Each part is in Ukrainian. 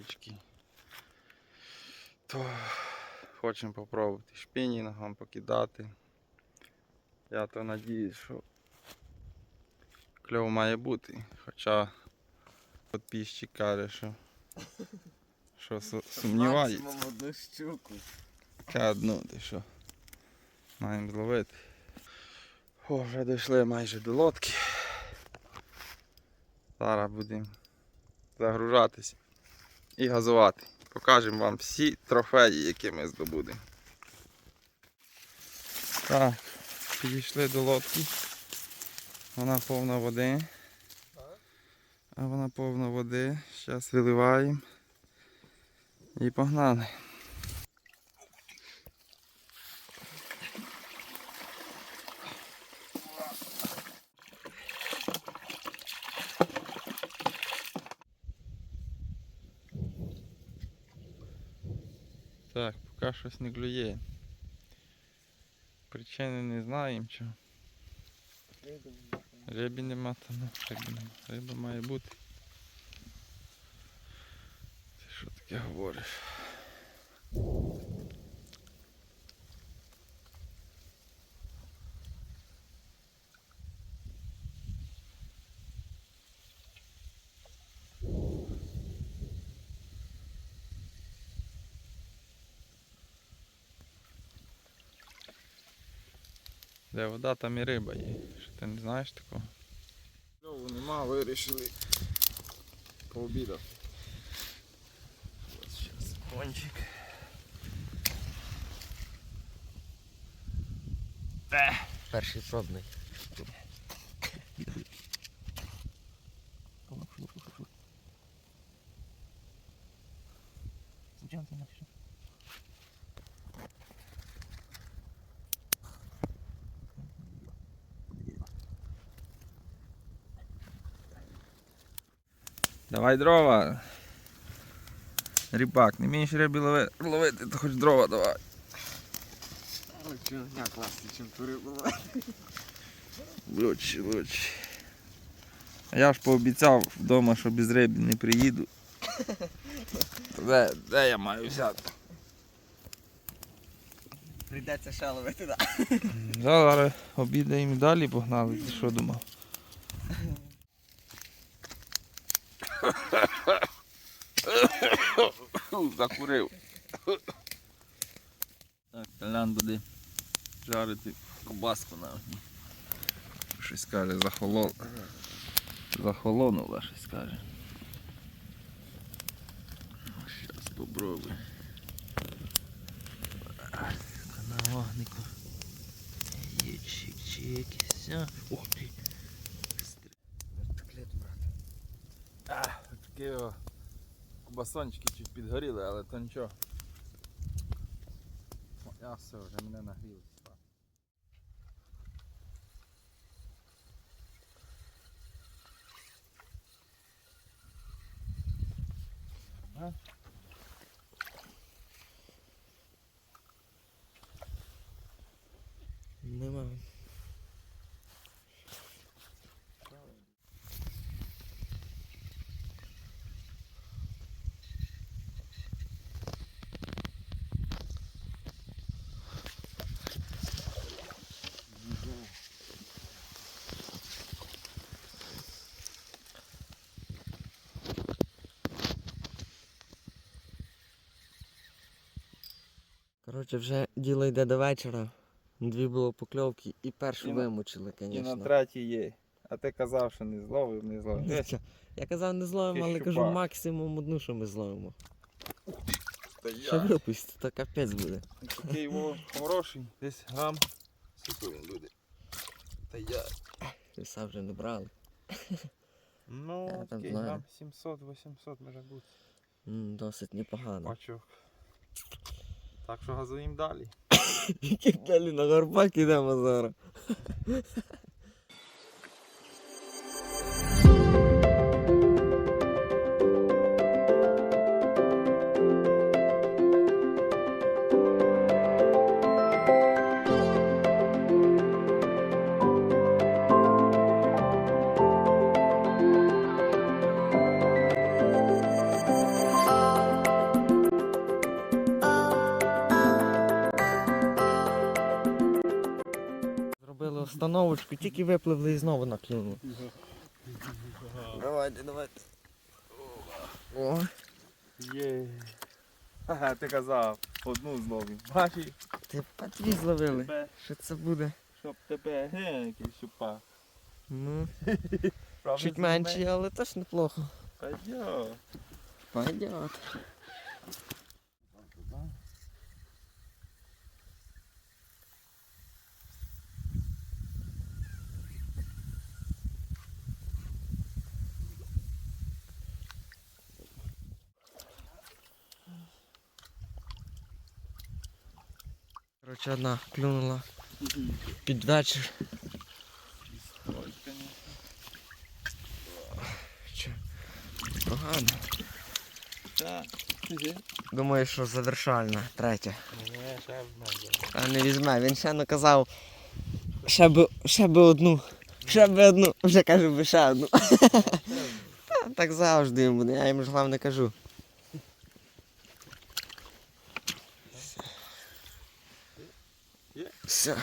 вимучили. То хочемо попробувати шпінінгом покидати. Я то надіюсь, що кльов має бути. Хоча підписчик каже, що, що сумнівається. Максимум одну щуку. Та одну, ти що? Маємо зловити. О, вже дійшли майже до лодки. Зараз будемо загружатися і газувати. Покажемо вам всі трофеї, які ми здобудемо. Так, підійшли до лодки. Вона повна води. А вона повна води. Зараз виливаємо. І погнали. Так, поки щось не клює. Причини не знаємо чого. Риби нема, то ну, риби нема. Риба має бути. Ти що таке говориш? Де вода, там і риба є. Що ти не знаєш такого? Кльову нема, вирішили пообідати. Ось зараз кончик. Перший пробний. Давай дрова. Рибак, не риби лови- ловити, то хоч дрова давай. Чого класний, чим тури було. Лучше, лучше. А я ж пообіцяв вдома, що без риби не приїду. Де, де я маю взяти? Прийдеться ще ловити, так. Зараз обідаємо і далі погнали, ти що думав? Закурив. Так, Толян буде жарити кобаску на огні. Щось каже, захолол... захолонула, щось каже. Зараз попробуй. На вогнику. Є чик-чик, все. Ти. Брат. А, такі о, кубасончики чуть підгоріли, але то нічого. О, Я все, вже мене нагріло. Ага. Нема. Коротше, вже діло йде до вечора. Дві було покльовки і першу І на- вимучили, І на звісно. третій є. А ти казав, що не зловив, не зловив. Я казав не зловимо, але кажу щупак. максимум одну, що ми зловимо. Та Ще я. випусти, то капець буде. Такий во хороший, десь грам. Він буде? Та я. Віса вже не брали. Ну, Я там такий знаю. грам 700-800 може бути. М, Досить непогано. Пачок. Так що газуємо далі. Далі на горбак ідемо зараз. Постановочку, тільки випливли і знову наклюнули. Давайте, давайте. О, Є. Ага, ти казав, одну зловив. Бачиш, ти дві зловили. тебе, Що це буде? щоб тебе генький щупа. Ну, Правда, чуть менші, але теж неплохо. Пойдет. Пойдет. Короче, одна клюнула під вечір. Чи погано. Думаю, що завершальна, третя. А не візьме, він ще наказав. Ще би, ще би одну. Ще би одну. Вже кажу, би ще одну. Так завжди йому, я їм ж вам не кажу. Все,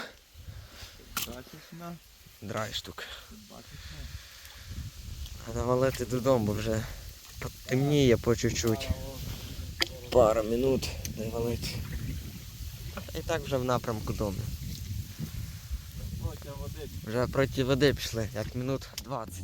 драй штук. Бачиш Треба валити додому, бо вже темніє по чуть-чуть. на? Пара минут не валити. І так вже в напрямку дому. Вже проти води пішли, як минут 20.